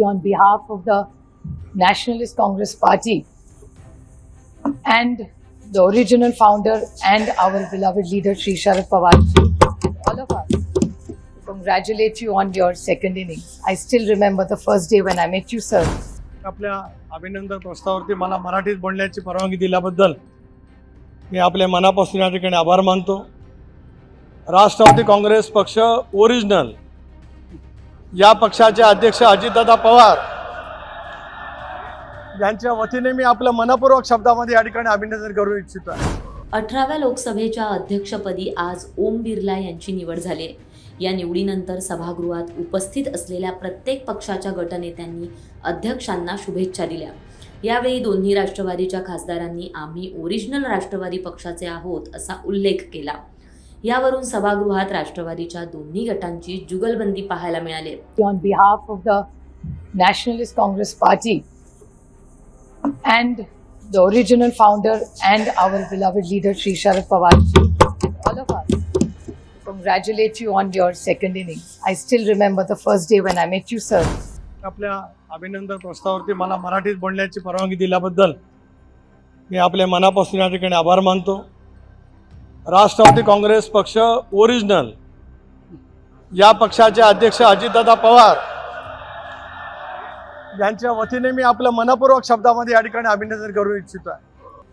on behalf of the Nationalist Congress Party and the original founder and our beloved leader Sri Sharad Pawar, all of us congratulate you on your second innings. I still remember the first day when I met you, sir. आपल्या अभिनंदन प्रस्तावावरती मला मराठीत बोलण्याची परवानगी दिल्याबद्दल मी आपल्या मनापासून या ठिकाणी आभार मानतो राष्ट्रवादी काँग्रेस पक्ष ओरिजिनल या पक्षाचे अध्यक्ष अजितदादा पवार यांच्या वतीने मी आपलं मनपूर्वक शब्दामध्ये या ठिकाणी अभिनंदन करू इच्छितो. अठराव्या लोकसभेच्या अध्यक्षपदी आज ओम बिर्ला यांची निवड झाली आहे. या निवडीनंतर सभागृहात उपस्थित असलेल्या प्रत्येक पक्षाच्या गटनेत्यांनी अध्यक्षांना शुभेच्छा दिल्या. यावेळी दोन्ही राष्ट्रवादीच्या खासदारांनी आम्ही ओरिजिनल राष्ट्रवादी पक्षाचे आहोत असा उल्लेख केला. यावरून सभागृहात राष्ट्रवादीच्या दोन्ही गटांची जुगलबंदी पाहायला मिळाली. On behalf of the Nationalist Congress Party and the original founder and our beloved leader Shri Sharad Pawar all of are congratulate you on your second inning I still remember the first day when I met you sir आपल्या अभिनंदन प्रस्तावावरती मला मराठीत बोलण्याची परवानगी दिल्याबद्दल मी आपल्या मनापासून या ठिकाणी आभार मानतो. राष्ट्रवादी काँग्रेस पक्ष ओरिजिनल. या पक्षाचे अध्यक्ष अजितदादा पवार. यांच्या वतीने मी आपलं मनपूर्वक शब्दामध्ये या ठिकाणी अभिनंदन करू इच्छितो. आहे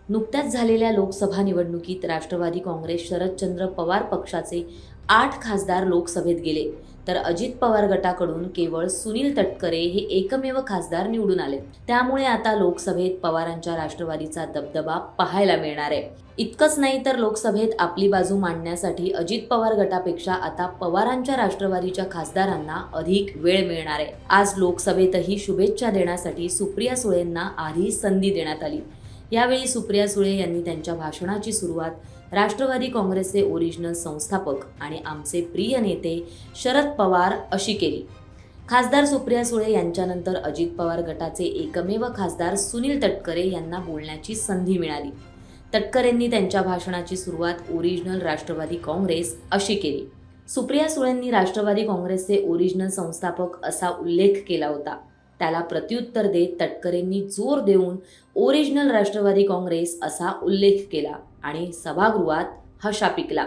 नुकत्याच झालेल्या लोकसभा निवडणुकीत राष्ट्रवादी काँग्रेस शरदचंद्र पवार पक्षाचे आठ खासदार लोकसभेत गेले. तर अजित पवार गटाकडून केवळ सुनील तटकरे हे एकमेव खासदार निवडून आले. त्यामुळे आता लोकसभेत पवारांच्या राष्ट्रवादीचा दबदबा पाहायला मिळणार आहे. इतकंच नाही तर लोकसभेत आपली बाजू मांडण्यासाठी अजित पवार गटापेक्षा आता पवारांच्या राष्ट्रवादीच्या खासदारांना अधिक वेळ मिळणार आहे. आज लोकसभेतही शुभेच्छा देण्यासाठी सुप्रिया सुळेंना आधी संधी देण्यात आली. यावेळी सुप्रिया सुळे यांनी त्यांच्या भाषणाची सुरुवात राष्ट्रवादी काँग्रेसचे ओरिजिनल संस्थापक आणि आमचे प्रिय नेते शरद पवार अशी केली. खासदार सुप्रिया सुळे यांच्यानंतर अजित पवार गटाचे एकमेव खासदार सुनील तटकरे यांना बोलण्याची संधी मिळाली. तटकरेंनी त्यांच्या भाषणाची सुरुवात ओरिजिनल राष्ट्रवादी काँग्रेस अशी केली. सुप्रिया सुळेंनी राष्ट्रवादी काँग्रेसचे ओरिजिनल संस्थापक असा उल्लेख केला होता. त्याला प्रत्युत्तर देत तटकरेंनी जोर देऊन ओरिजिनल राष्ट्रवादी काँग्रेस असा उल्लेख केला आणि सभागृहात हशा पिकला.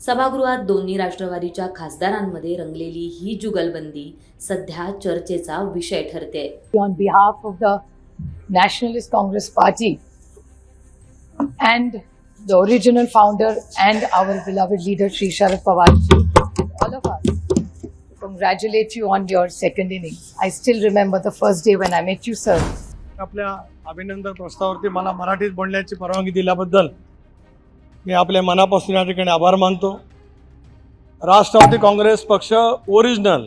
सभागृहात दोन्ही राष्ट्रवादीच्या खासदारांमध्ये रंगलेली ही जुगलबंदी सध्या चर्चेचा विषय ठरते. On behalf of the Nationalist Congress Party and the original founder and our beloved leader Sri Sharad Pawar, all of us congratulate you on your second innings. I still remember the first day when I met you, sir. आपल्या अभिनंदन प्रस्तावावरती मला मराठीत बोलण्याची परवानगी दिल्याबद्दल मी आपल्या मनापासून या ठिकाणी आभार मानतो राष्ट्रवादी काँग्रेस पक्ष ओरिजिनल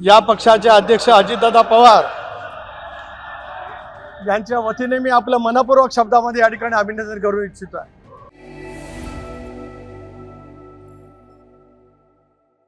या पक्षाचे अध्यक्ष अजितदादा पवार यांच्या वतीने मी आपल्या मनपूर्वक शब्दामध्ये या ठिकाणी अभिनंदन करू इच्छितो आहे